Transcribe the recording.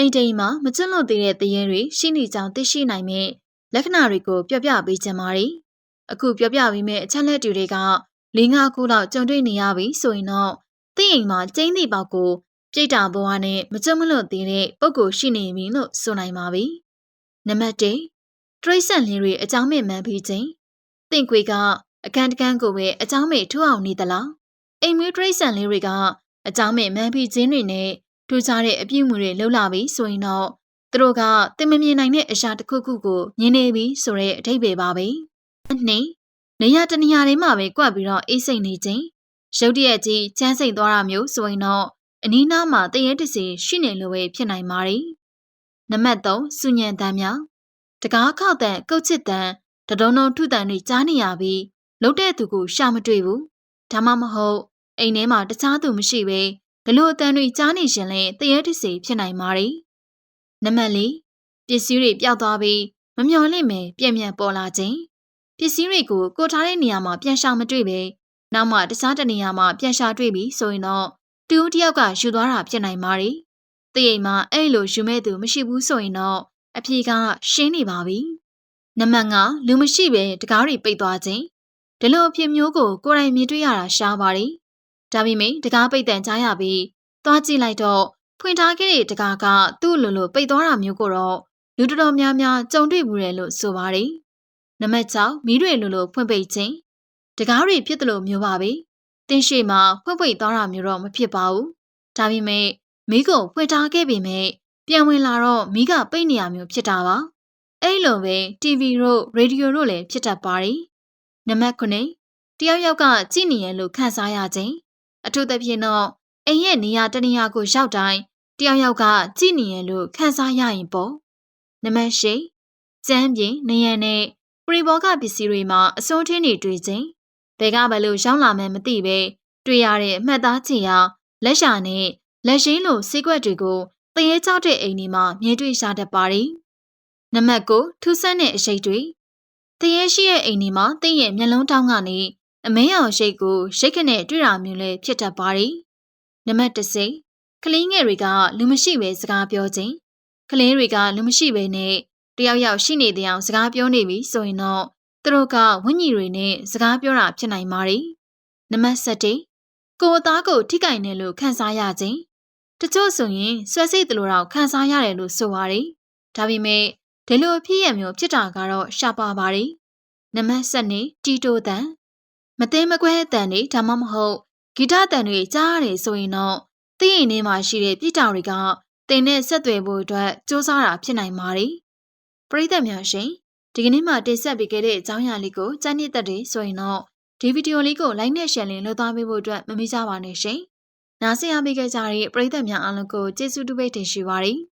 အိမ်တိမ်မှာမကျွတ်လွန်သေးတဲ့တရေတွေရှိနေကြောင်းသိရှိနိုင်မဲ့လက္ခဏာတွေကိုပြောပြပေးချင်ပါတယ်။အခုပြောပြပေးမယ့်အချက်လက်တွေက၄၅ခုလောက်ကြုံတွေ့နေရပြီဆိုရင်တော့သိအိမ်မှာကျင်းသည့်ပေါက်ကိုပြိတ္တာဘဝနဲ့မကျွတ်မလွန်သေးတဲ့ပုံကိုရှိနေပြီလို့ဆိုနိုင်ပါပြီ။နံပါတ်1တရိတ်ဆန်လေးတွေအကြောင်းမဲ့မှန်ပြီးခြင်းတင့်ခွေကအခန်းတကန်းကိုပဲအကြောင်းမဲ့ထူအောင်နေသလားအိမ်မွေးတရိတ်ဆန်လေးတွေကအကြောင်းမဲ့မှန်ပြီးခြင်းတွေနဲ့ ထူးခြားတဲ့အပြည့်အမူတွေလှုပ်လာပြီဆိုရင်တော့သူတို့ကတင်မမြင်နိုင်တဲ့အရာတစ်ခုခုကိုမြင်နေပြီဆိုတဲ့အထိပ္ပယ်ပါပဲ။နှစ်နေရတနေရာတွေမှာပဲကြွက်ပြီးတော့အေးစိတ်နေခြင်းရုတ်တရက်ကြီးချမ်းစိတ်သွားတာမျိုးဆိုရင်တော့အနီးနားမှာတရေတစီရှိနေလို့ပဲဖြစ်နိုင်ပါတယ်။နံပါတ်3စုညံတမ်းများတကားခောက်တန်ကုတ်ချစ်တန်တဒုံဒုံထုတန်တွေကြားနေရပြီးလှုပ်တဲ့သူကိုရှာမတွေ့ဘူး။ဒါမှမဟုတ်အိမ်ထဲမှာတခြားသူမရှိပဲဒီ လိုအတန်တွေကြားနေရင်လည်းတရေတစီဖြစ်နိုင်ပါတယ်။နံပါတ်4ပစ္စည်းတွေပျောက်သွားပြီးမမျော်လင့်မယ်ပြည့်မြတ်ပေါ်လာခြင်းပစ္စည်းတွေကိုကိုထားတဲ့နေရာမှာပြန်ရှာမတွေ့ပဲနောက်မှတခြားတနေရာမှာပြန်ရှာတွေ့ပြီဆိုရင်တော့တူတယောက်ကယူသွားတာဖြစ်နိုင်ပါတယ်။တရိပ်မှာအဲ့လိုယူမဲ့သူမရှိဘူးဆိုရင်တော့အဖြေကရှင်းနေပါပြီ။နံပါတ်5လူမရှိပဲတကားတွေပိတ်သွားခြင်းဒီလိုအဖြစ်မျိုးကိုကိုယ်တိုင်မြင်တွေ့ရတာရှားပါတယ်။ ဒါပေမဲ့တကားပိတ်တန်ကြားရပြီးသွားကြည့်လိုက်တော့ဖွင့်ထားခဲ့တဲ့တကားကသူ့လိုလိုပိတ်သွားတာမျိုးကိုတော့လူတော်တော်များများကြုံတွေ့ဘူးတယ်လို့ဆိုပါတယ်။နံပါတ်6မီးတွေလိုလိုဖွင့်ပိတ်ခြင်းတကားတွေဖြစ်တယ်လို့မျိုးပါပဲ။တင်းရှိမှာဖွင့်ပိတ်သွားတာမျိုးတော့မဖြစ်ပါဘူး။ဒါပေမဲ့မီးကိုဖွင့်ထားခဲ့ပေမဲ့ပြန်ဝင်လာတော့မီးကပိတ်နေရမျိုးဖြစ်တာပါ။အဲ့လိုပဲ TV တို့ရေဒီယိုတို့လည်းဖြစ်တတ်ပါတယ်။နံပါတ်9တယောက်ယောက်ကကြည်နေရလို့ခံစားရခြင်း အထူးသဖြင့်တော့အိမ်ရဲ့နေရာတနေရာကိုရောက်တိုင်းတယောက်ယောက်ကကြည်နေရလို့ခံစားရရင်ပေါ့နံပါတ်10ကျမ်းပြင်နေရနဲ့ပရိဘောဂပစ္စည်းတွေမှာအစွန်းထင်းတွေတွေ့ခြင်းဘယ်ကဘလို့ရောက်လာမှန်းမသိပဲတွေ့ရတဲ့အမှတ်သားချင်ရာလက်ရှာနဲ့လက်ရှိလိုစေကွက်တွေကိုတရေချောက်တဲ့အိမ်ဒီမှာမြင်တွေ့ရတတ်ပါတယ်နံပါတ်9ထူးဆန်းတဲ့အရှိတ်တွေတရေရှိရဲ့အိမ်ဒီမှာတင့်ရဲ့မျက်လုံးတောင်းကနေ အမင်းအောင်ရှိတ်ကိုရှိတ်ခနဲ့တွေ့တာမျိုးလည်းဖြစ်တတ်ပါတယ်နံပါတ်10ကလေးငယ်တွေကလူမရှိပဲစကားပြောခြင်းကလေးတွေကလူမရှိပဲနဲ့တယောက်ယောက်ရှိနေတဲ့အောင်စကားပြောနေပြီဆိုရင်တော့သူတို့ကဝိညာဉ်တွေနဲ့စကားပြောတာဖြစ်နိုင်ပါတယ်နံပါတ်7ကိုအသားကိုထိကင်တယ်လို့ခံစားရခြင်းတချို့ဆိုရင်ဆွဲစိတ်တလို့တော့ခံစားရတယ်လို့ဆိုပါတယ်ဒါပေမဲ့ဒီလိုဖြစ်ရမျိုးဖြစ်တာကတော့ရှားပါပါတယ်နံပါတ်7တီတိုတန် မသိမကွဲတန်တွေဒါမှမဟုတ်ဂီတတန်တွေကြားရတယ်ဆိုရင်တော့သိရင်ထဲမှာရှိတဲ့ပြည်တာတွေကတင်နဲ့ဆက်သွယ်ဖို့အတွက်စူးစမ်းတာဖြစ်နိုင်ပါတယ်ပရိသတ်များရှင်ဒီကနေ့မှတင်ဆက်ပေးခဲ့တဲ့အကြောင်းအရာလေးကိုကြားနှစ်သက်တယ်ဆိုရင်တော့ဒီဗီဒီယိုလေးကို like နဲ့ share လေးလုပ်သွားပေးဖို့အတွက်မမေ့ကြပါနဲ့ရှင်။နားဆင်အားပေးခဲ့ကြတဲ့ပရိသတ်များအားလုံးကိုကျေးဇူးတူပဲတင်ရှိပါရစေ။